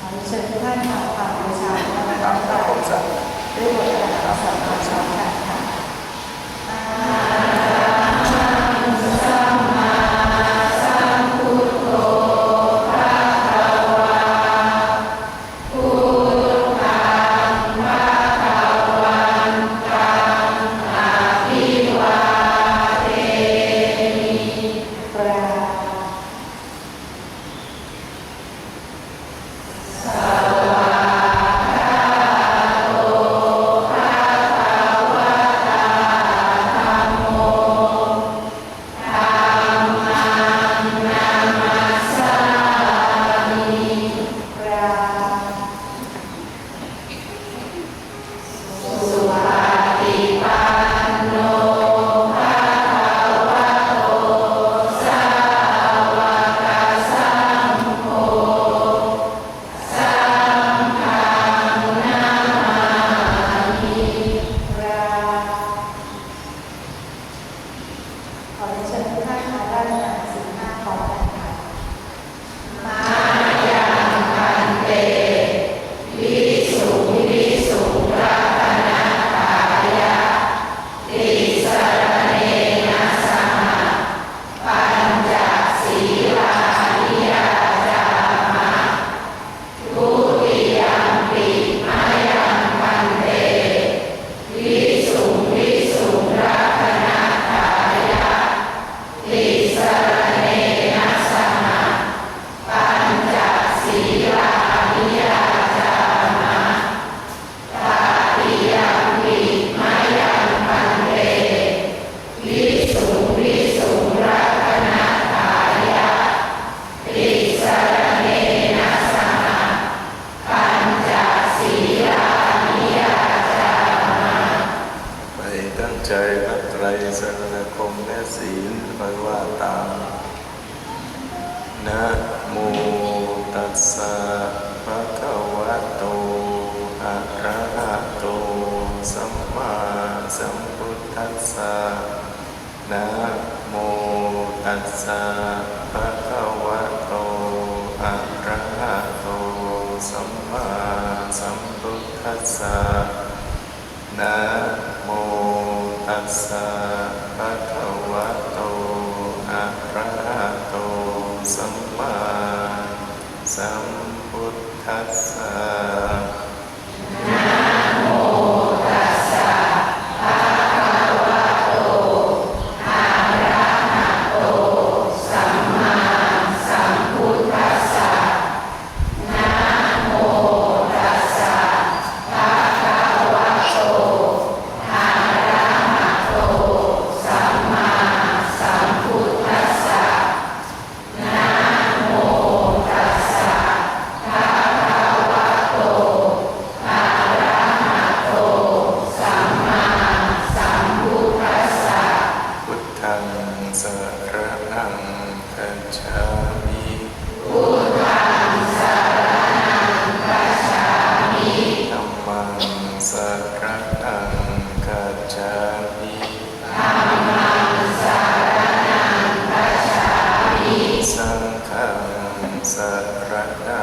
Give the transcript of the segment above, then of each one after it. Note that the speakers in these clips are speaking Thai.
啊你想去外面的话我想们带我走所以我就感觉很害 สารณะ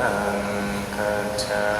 หังกัจจา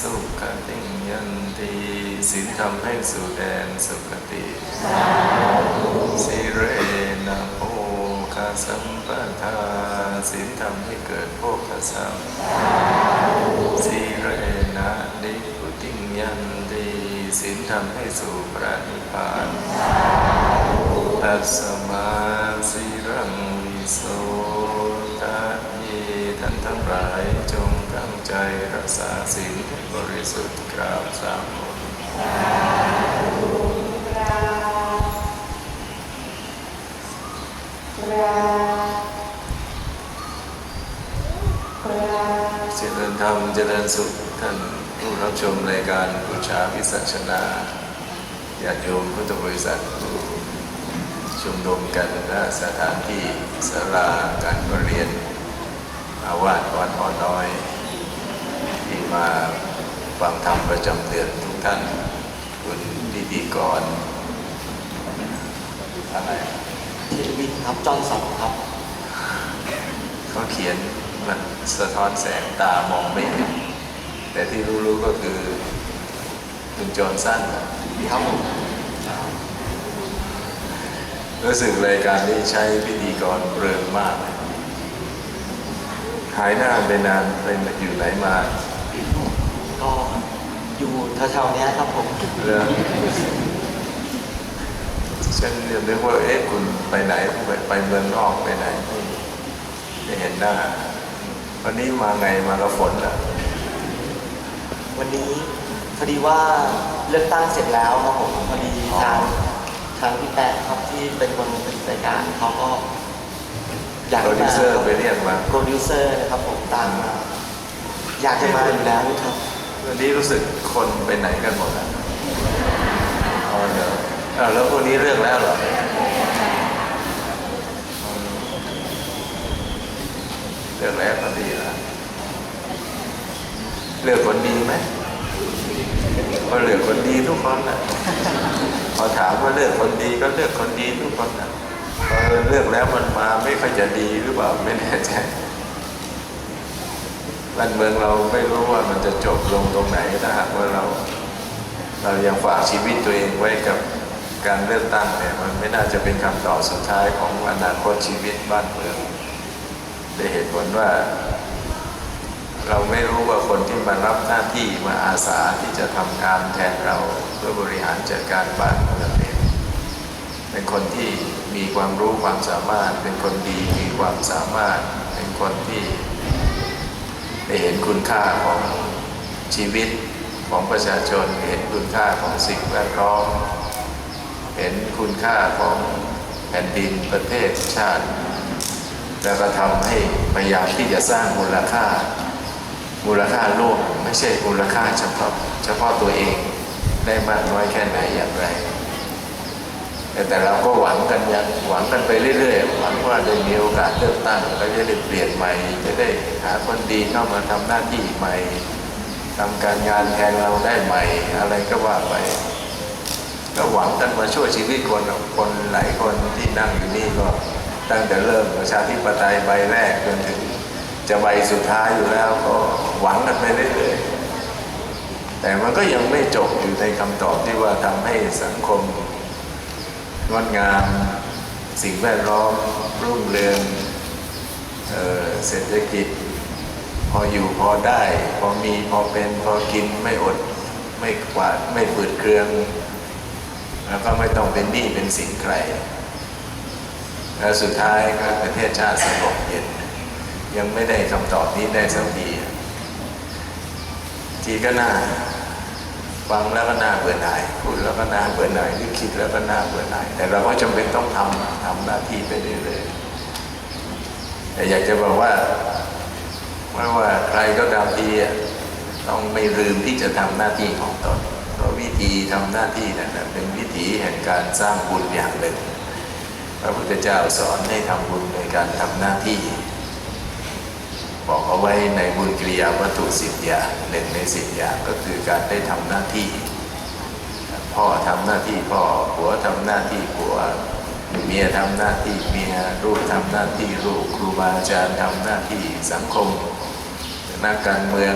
สุขติยันตีสินทำให้สู่แดนสุขติสีเรนะโภคาสัมปทาสินทำให้เกิดโภคทรัพย์สีเรนะนิพุติยันตีสินทำให้สู่พระนิพพานตัสมาสีรังวิโสทะเยท่านทั้งหลายจงตั้ง ใจรักษาศีลบริสุทธิ์กราบสามมนเจริญธรรมเจริญสุขท่านผู้รับชมรายการบูชาวิสัชนาญาติโยมพุทธบริษัทผู้ชุมนุมกันณสถานที่ศาลาการเรียนอาวาสวัดอ่อนน้อย มาฟังธรรมประจำเดือนทุกท่าน คุณพิธีกรอะไรเทวินครับจอห์นสันครับ เขาเขียนมันสะท้อนแสงตามองไม่เห็นแต่ที่รู้ๆก็คือคุณโจนสั้นน่ะครับผมรู้สึกรายการนี้ใช้พิธีกรเริงมาก หายหน้าไปนานไปอยู่ไหนมา ก็อยู่แถวๆเนี้ยครับผมเรื่องฉันยังนึกว่าเอ๊ะคุณไปไหนไปไปเมืองนอกไปไหนไม่เห็นหน้า วันนี้มาไงมากับฝนเหรอวันนี้พอดีว่าเลือกตั้งเสร็จแล้วครับผมพอดีทางทางพี่แป๊ะครับที่เป็นคนผลิตรายการเขาก็อยากโปรให้ดิวมาเซอร์ไปเรียกมาโปรดิวเซอร์นะครับผมตามมา อยากจะมาอยู่แล้วครับ วันนี้รู้สึกคนไปไหนกันหมดแล้วอ๋อเดี๋ยวอ้าวแล้วพวกนี้เลือกแล้วเหรอเลือกแล้วก็ดีล้วเลือกคนดีไหมก็เลือกคนดีทุกคนนะพอถามว่าเลือกคนดีก็เลือกคนดีทุกคนนะพอเลือกแล้วมันมาไม่ค่อยจะดีหรือเปล่าไม่แน่ใจ บ้านเมืองเราไม่รู้ว่ามันจะจบลงตรงไหนถ้าหากว่าเรา เรายังฝากชีวิตตัวเองไว้กับการเลือกตั้งเนี่ยมันไม่น่าจะเป็นคำตอบสุดท้ายของอนาคตชีวิตบ้านเมืองได้เหตุผลว่า เราไม่รู้ว่าคนที่มารับหน้าที่มาอาสาที่จะทำงานแทนเราเพื่อบริหารจัดการบ้านเมืองเนี่ยเป็นคนที่มีความรู้ความสามารถ เป็นคนดีมีความสามารถ เป็นคนที่ ได้เห็นคุณค่าของชีวิตของประชาชน เห็นคุณค่าของสิ่งแวดล้อม เห็นคุณค่าของแผ่นดินประเทศชาติ แล้วก็ทำให้พยายามที่จะสร้างมูลค่า มูลค่าโลกไม่ใช่มูลค่าเฉพาะเฉพาะตัวเองได้มากน้อยแค่ไหนอย่างไร แต่เราก็หวังกันยังหวังกันไปเรื่อยๆ หวังว่าได้มีโอกาสเลือกตั้งแล้วจะได้เปลี่ยนใหม่ จะได้หาคนดีเข้ามาทำหน้าที่ใหม่ทำการงานแทนเราได้ใหม่ อะไรก็ว่าไป ก็หวังกันมาช่วยชีวิตคนคนหลายคนที่นั่งอยู่นี่ก็ตั้งแต่เริ่มประชาธิปไตยใบแรกจนถึงจะใบสุดท้ายอยู่แล้วก็หวังกันไปเรื่อยๆแต่มันก็ยังไม่จบอยู่ในคำตอบที่ว่าทำให้สังคม งดงามสิ่งแวดล้อมรุ่งเรืองเออเศรษฐกิจ พออยู่พอได้ พอมีพอเป็นพอกินไม่อดไม่กวาดไม่ฝืดเครือง แล้วก็ไม่ต้องเป็นหนี้เป็นสินใครแล้วสุดท้ายก็ประเทศชาติสงบเย็น ยังไม่ได้คำตอบนี้ได้สักทีทีก็น่า ฟังแล้วก็น่าเบื่อหน่ายพูดแล้วก็น่าเบื่อหน่ายหรือคิดแล้วก็น่าเบื่อหน่ายแต่เราก็จำเป็นต้องทำทำหน้าที่ไปเรื่อยๆแต่อยากจะบอกว่าไม่ว่าใครก็ตามทีอะต้องไม่ลืมที่จะทำหน้าที่ของตนเพราะวิธีทำหน้าที่นั้นเป็นวิถีแห่งการสร้างบุญอย่างหนึ่งพระพุทธเจ้าสอนให้ทำบุญในการทำหน้าที่ บอกเอาไว้ในบุญกิริยาวัตถุสิบอย่างหนึ่งในสิบอย่างก็คือการได้ทำหน้าที่ พ่อทำหน้าที่พ่อผัวทำหน้าที่ผัวเมียทำหน้าที่เมียลูกทำหน้าที่ลูกครูบาอาจารย์ทำหน้าที่สังคมนักการเมือง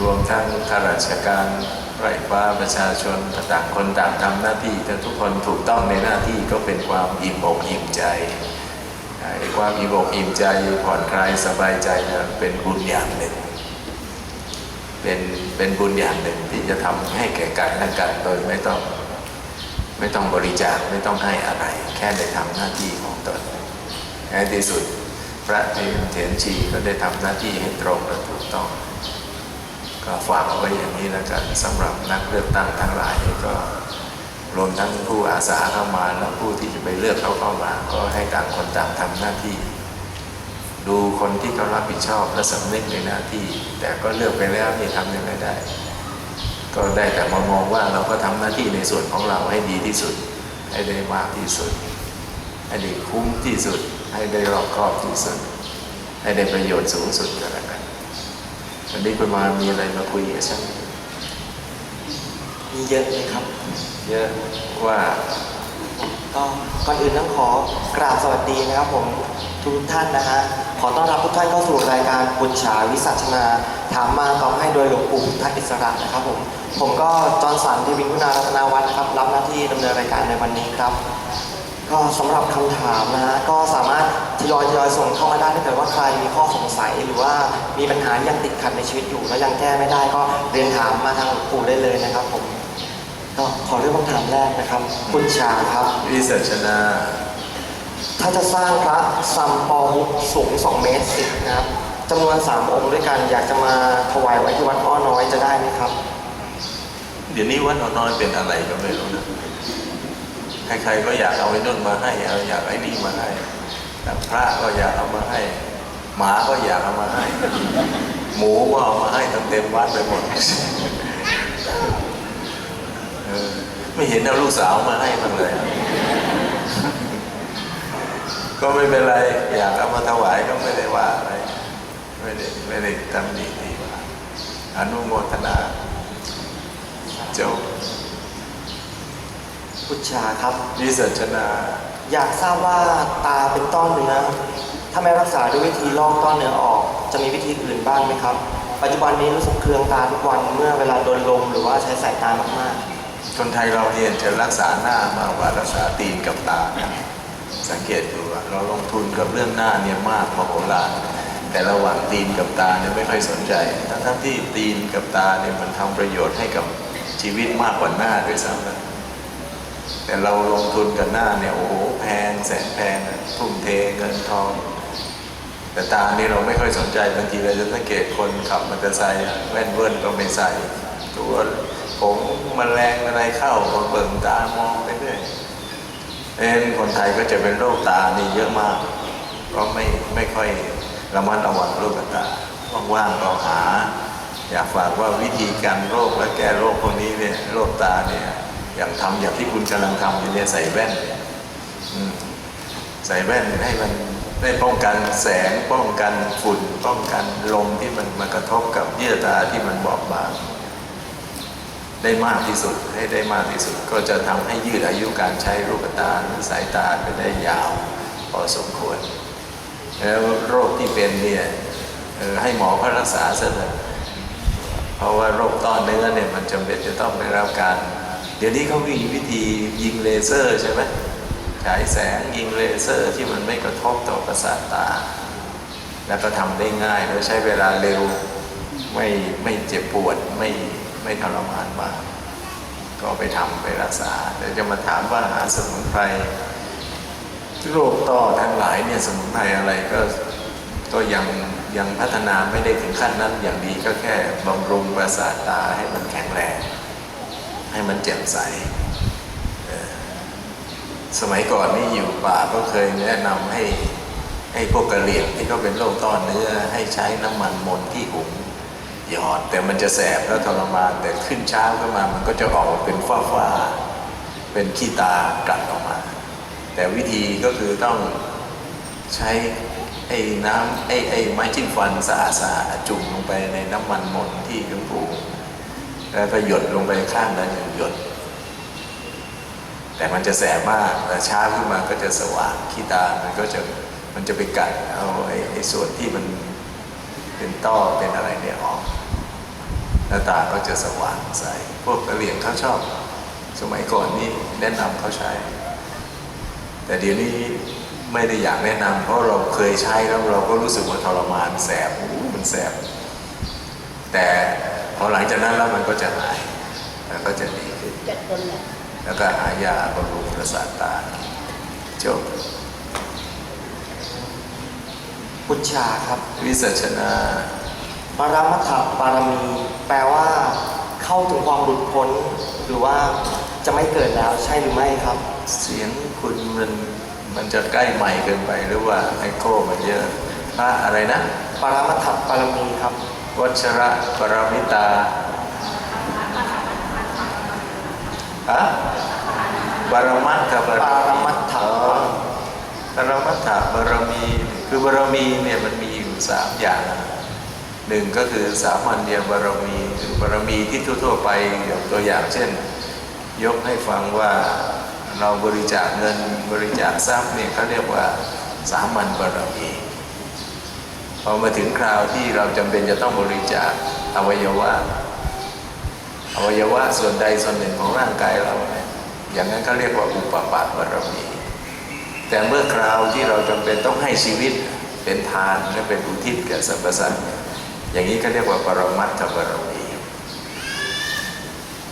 รวมทั้งข้าราชการไร้ฟ้าประชาชนต่างคนต่างทำหน้าที่แต่ทุกคนถูกต้องในหน้าที่ก็เป็นความอิ่มอกอิ่มใจ ความอิ่มอกอิ่มใจผ่อนคลายสบายใจนะเป็นบุญอย่างหนึ่ง เป็นเป็นบุญอย่างหนึ่งที่จะทำให้แก่กันและกันโดยไม่ต้องไม่ต้องบริจาคไม่ต้องให้อะไร แค่ได้ทำหน้าที่ของตนในที่สุดพระเทนเถนชีก็ได้ทำหน้าที่ให้ตรงและถูกต้อง ก็ฝากเอาไว้อย่างนี้แล้วกันสำหรับนักเลือกตั้งทั้งหลายก็ รวมทั้งผู้อาสาเข้ามาและผู้ที่จะไปเลือกเขาเข้ามา ก็ให้ต่างคนต่างทำหน้าที่ ดูคนที่เขารับผิดชอบและสำนึกในหน้าที่ แต่ก็เลือกไปแล้วนี่ทำยังไงได้ ก็ได้แต่มามองว่าเราก็ทำหน้าที่ในส่วนของเราให้ดีที่สุด ให้ได้มากที่สุด ให้ได้คุ้มที่สุด ให้ได้รอบครอบที่สุด ให้ได้ประโยชน์สูงสุดก็แล้วกันวันนี้คุณมามีอะไรมาคุยกับฉันมีเยอะเลยครับ เยอะว่าก็ก่อนอื่นต้องขอกราบสวัสดีนะครับผมทุกท่านนะฮะขอต้อนรับทุกท่านเข้าสู่รายการบุญฉาวิสัชนา ถามมาตอบให้โดยหลวงปู่พุทธอิสระนะครับผมผมก็จอห์นสันเทวินคุณารัตนาวัฒน์ครับรับหน้าที่ดำเนินรายการในวันนี้ครับ ก็สำหรับคำถามนะฮะก็สามารถทยอยทยอยส่งเข้ามาได้ถ้าเกิดว่าใครมีข้อสงสัยหรือว่ามีปัญหาที่ยังติดขัดในชีวิตอยู่แล้วยังแก้ไม่ได้ก็เรียนถามมาทางหลวงปู่ได้เลยนะครับผม ก็ขอเรื่องคำถามแรกนะครับ คุณชาครับวิสัชนาถ้าจะสร้างพระซัมปอมุกสูง 2 เมตรสินะครับจำนวน 3 องค์ด้วยกันอยากจะมาถวายไว้ที่วัดอ้อน้อยจะได้ไหมครับ เดี๋ยวนี้วัดหนน้อยเป็นอะไรก็ไม่รู้นะใครๆก็อยากเอาไอ้นุ่นมาให้เอาอยากไอ้นี่มาให้แต่พระก็อยากเอามาให้ หมาก็อยากเอามาให้ หมูก็เอามาให้ตั้งเต็มวัดไปหมดเออ ไม่เห็นเอาลูกสาวมาให้บ้างเลย ก็ไม่เป็นไรอยากเอามาถวายก็ไม่ได้ว่าอะไร ไม่ได้ไม่ได้ตำหนิดีว่าอนุโมทนาจบพุชชาครับวิสัชนา อยากทราบว่าตาเป็นต้อเนื้อถ้าไม่รักษาด้วยวิธีลอกต้อเนื้อออก จะมีวิธีอื่นบ้างไหมครับ ปัจจุบันนี้รู้สึกเคืองตาทุกวันเมื่อเวลาโดนลมหรือว่าใช้สายตามาก คนไทยเราเรียนจะรักษาหน้ามากกว่ารักษาตีนกับตานะสังเกตดูว่าเราลงทุนกับเรื่องหน้าเนี่ยมากมโหฬารแต่ระหว่างตีนกับตาเนี่ยไม่ค่อยสนใจ ทั้งทั้งที่ตีนกับตาเนี่ยมันทำประโยชน์ให้กับชีวิตมากกว่าหน้าด้วยซ้ำนะแต่เราลงทุนกับหน้าเนี่ยโอ้โหแพงแสนแพงทุ่มเทเงินทอง แต่ตานี่เราไม่ค่อยสนใจบางทีเราจะสังเกตคนขับมอเตอร์ไซค์แว่นเวิร์นก็ไม่ใส่ตัว ผมแมลงอะไรเข้ามาเบิ่งตามองไปเรื่อยเอ็นคนไทยก็จะเป็นโรคตานี่เยอะมาก ก็ไม่ไม่ค่อยระมัดระวังโรคตาว่างๆก็หา อยากฝากว่าวิธีการโรคและแก้โรคพวกนี้เนี่ยโรคตาเนี่ยอย่างทำอย่างที่คุณกำลังทำอยู่เนี่ยใส่แว่นใส่แว่นให้มันได้ป้องกันแสงป้องกันฝุ่น ป้องกันลมที่มันมากระทบกับเยื่อตาที่มันบอบบาง ได้มากที่สุดให้ได้มากที่สุด ก็จะทำให้ยืดอายุการใช้ลูกตาสายตาไปได้ยาวพอสมควร แล้วโรคที่เป็นเนี่ยให้หมอเขารักษาซะเลยเพราะว่าโรคต้อเนื้อเนี่ยมันจำเป็นจะต้องได้รับการ เดี๋ยวนี้เขามีวิธียิงเลเซอร์ใช่ไหมฉายแสงยิงเลเซอร์ที่มันไม่กระทบต่อประสาทตา แล้วก็ทำได้ง่ายแล้วใช้เวลาเร็วไม่ไม่เจ็บปวดไม่ ไม่ทรมานมากก็ไปทำไปรักษาแต่จะมาถามว่าหาสมุนไพรโรคต้อทั้งหลายเนี่ยสมุนไพรอะไรก็ก็ยังยังพัฒนาไม่ได้ถึงขั้นนั้นอย่างดีก็แค่บำรุงประสาทตาให้มันแข็งแรง ให้มันแจ่มใส สมัยก่อนนี่อยู่ป่าก็เคยแนะนำให้ให้พวกกระเหรี่ยงที่เขาเป็นโรคต้อเนื้อให้ใช้น้ำมันมนที่หุง หยอดแต่มันจะแสบแล้วทรมานแต่ขึ้นเช้าขึ้นมา มันก็จะออกมาเป็นฝ้าฝ้าๆเป็นขี้ตากลัดออกมา แต่วิธีก็คือต้องใช้ไอ้น้ำไอ้ไอ้ไม้จิ้มฟันสะอาดๆจุ่มลงไปในน้ำมันมนที่หลวงปูแล้วก็หยดลงไปข้างละหนึ่งหยด แต่มันจะแสบมากแต่เช้าขึ้นมาก็จะสว่างขี้ตามันก็จะมันจะไปกัดเอาไอ้ไอ้ส่วนที่มันเป็นต้อเป็นอะไรเนี่ยออก น้าตาก็จะสว่างใส พวกกะเหรี่ยงเขาชอบ สมัยก่อนนี่แนะนำเขาใช้ แต่เดี๋ยวนี้ไม่ได้อยากแนะนำเพราะเราเคยใช้แล้วเราก็รู้สึกว่าทรมานแสบโอ้โหมันแสบ แต่พอหลังจากนั้นแล้วมันก็จะหาย แล้วก็จะดีขึ้นจัดต้นเนี่ยแล้วก็หายาบำรุงประสาทตาจบพุชชาครับ วิสัชนา ปรมัตถปารมี แปลว่า เข้าถึงความหลุดพ้น หรือว่าจะไม่เกิดแล้วใช่หรือไม่ครับ เสียงคุณมันมันจะใกล้ใหม่เกินไปหรือว่าไอโคมันเยอะพระอะไรนะ ปรมัตถปารมีครับ วัชระปรมิตาฮะปรมัตถบารปรมีมัตถอ๋อปรมัตถบารมี คือบารมีเนี่ยมันมีอยู่สามอย่าง หนึ่งก็คือสามัญญบารมีคือบารมีที่ทั่วๆไปยกตัวอย่างเช่น ยกให้ฟังว่าเราบริจาคเงินบริจาคทรัพย์เนี่ยเขาเรียกว่าสามัญบารมีพอมาถึงคราวที่เราจำเป็นจะต้องบริจาคอวัยวะอวัยวะส่วนใดส่วนหนึ่งของร่างกายเราเนี่ยอย่างนั้นเขาเรียกว่าอุปปาตบารมี แต่เมื่อคราวที่เราจำเป็นต้องให้ชีวิตเป็นทานและเป็นอุทิศแก่สรรพสัตว์ อย่างนี้ก็เรียกว่าปรมัตถบารมี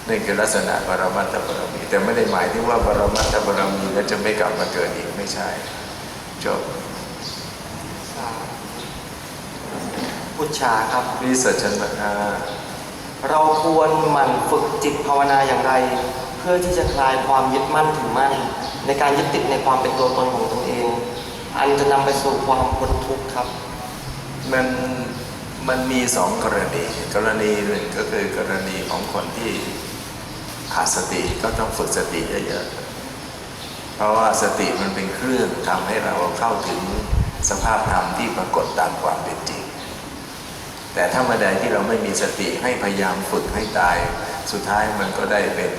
นี่คือลักษณะปรมัตถบารมี แต่ไม่ได้หมายที่ว่าปรมัตถบารมีแล้วจะไม่กลับมาเกิดอีกไม่ใช่จบพุชชาครับวิสัชนาเราควรหมั่นฝึกจิตภาวนาอย่างไร เพื่อที่จะคลายความยึดมั่นถือมั่น ในการยึดติดในความเป็นตัวตนของตนเอง อันจะนำไปสู่ความพ้นทุกข์ครับ มัน มันมีสองกรณี กรณีหนึ่งก็คือกรณีของคนที่ขาดสติก็ต้องฝึกสติเยอะๆ เพราะว่าสติมันเป็นเครื่องทำให้เราเข้าถึงสภาพธรรมที่ปรากฏตามความเป็นจริง แต่ถ้าเมื่อใดที่เราไม่มีสติให้พยายามฝึกให้ตาย สุดท้ายมันก็ได้เป็น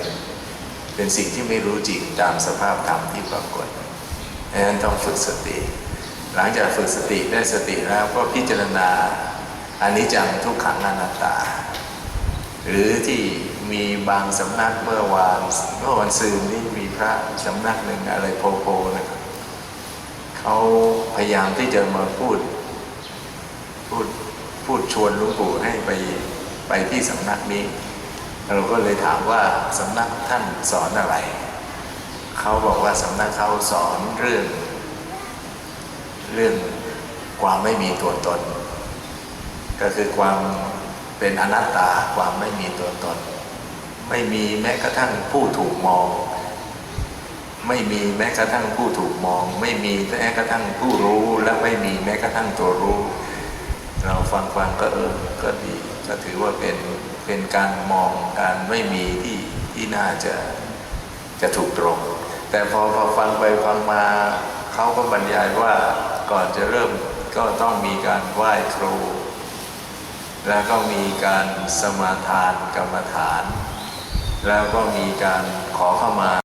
เป็นสิ่งที่ไม่รู้จริงตามสภาพธรรมที่ปรากฏดังนั้นต้องฝึกสติ หลังจากฝึกสติได้สติแล้วก็พิจารณา อันิจจังทุกขังอนัตตา หรือที่มีบางสำนักเมื่อวานเมื่อวันซืนนี้มีพระสำนักหนึ่งอะไรโพโพนะครับเขาพยายามที่จะมาพูด พูดพูดชวนหลวงปู่ให้ไปไปที่สำนักนี้ เราก็เลยถามว่าสำนักท่านสอนอะไร เขาบอกว่าสำนักเขาสอนเรื่อง เรื่องความไม่มีตัวตน ก็คือความเป็นอนัตตาความไม่มีตัวตน ไม่มีแม้กระทั่งผู้ถูกมอง ไม่มีแม้กระทั่งผู้ถูกมอง ไม่มีแม้กระทั่งผู้รู้และไม่มีแม้กระทั่งตัวรู้ เราฟังฟังก็เออก็ดีก็ถือว่าเป็นเป็นการมองการไม่มีที่ที่น่าจะจะถูกตรง แต่พอพอฟังไปฟังมาเขาก็บรรยายว่าก่อนจะเริ่มก็ต้องมีการไหว้ครู แล้วก็มีการสมาทานกรรมฐาน แล้วก็มีการขอเข้ามา